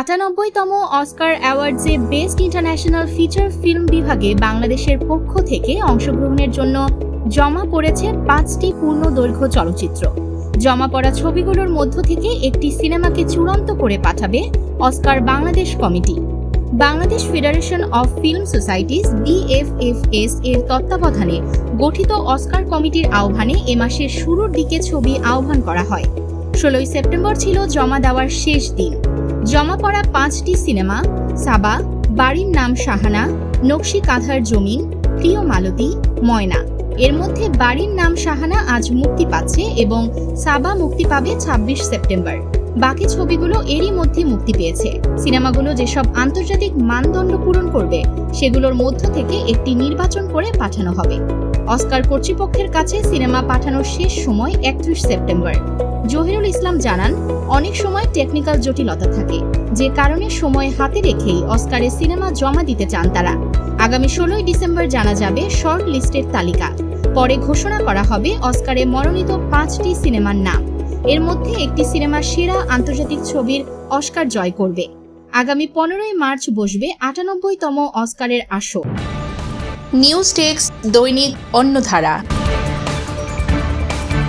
আটানব্বইতম Oscar অ্যাওয়ার্ডসে best international feature film বিভাগে বাংলাদেশের পক্ষ থেকে অংশগ্রহণের জন্য জমা পড়েছে পাঁচটি পূর্ণ দৈর্ঘ্য চলচ্চিত্র। জমা পড়া ছবিগুলোর মধ্য থেকে একটি সিনেমাকে চূড়ান্ত করে পাঠাবে Oscar Bangladesh committee. Bangladesh federation of film societies BFFS এর তত্ত্বাবধানে গঠিত অস্কার কমিটির আহ্বানে এ মাসের শুরুর দিকে ছবি আহ্বান করা হয়। ষোলোই সেপ্টেম্বর ছিল জমা দেওয়ার শেষ দিন। জমা পড়া পাঁচটি সিনেমা, সাবা, বাড়ির নাম সাহানা নকশি কাঁধার জমিন, প্রিয় মালতী, ময়না। এর মধ্যে বাড়ির নাম সাহানা আজ মুক্তি পাচ্ছে এবং সাবা মুক্তি পাবে ছাব্বিশ সেপ্টেম্বর। বাকি ছবিগুলো এরই মধ্যে মুক্তি পেয়েছে। সিনেমাগুলো যেসব আন্তর্জাতিক মানদণ্ড পূরণ করবে, সেগুলোর মধ্য থেকে একটি নির্বাচন করে পাঠানো হবে। অস্কার কর্তৃপক্ষের কাছে সিনেমা পাঠানোর শেষ সময় একত্রিশ সেপ্টেম্বর। জহিরুল ইসলাম জানান, অনেক সময় টেকনিক্যাল জটিলতা থাকে, যে কারণে সময় হাতে রেখেই অস্কারে সিনেমা জমা দিতে চান তারা। আগামী ষোলোই ডিসেম্বর জানা যাবে শর্ট লিস্টের তালিকা। পরে ঘোষণা করা হবে অস্কারে মনোনীত পাঁচটি সিনেমার নাম। এর মধ্যে একটি সিনেমার সেরা আন্তর্জাতিক ছবির অস্কার জয় করবে। আগামী পনেরোই মার্চ বসবে আটানব্বইতম অস্কারের আসর। নিউজ টেক্স দৈনিক অন্যধারা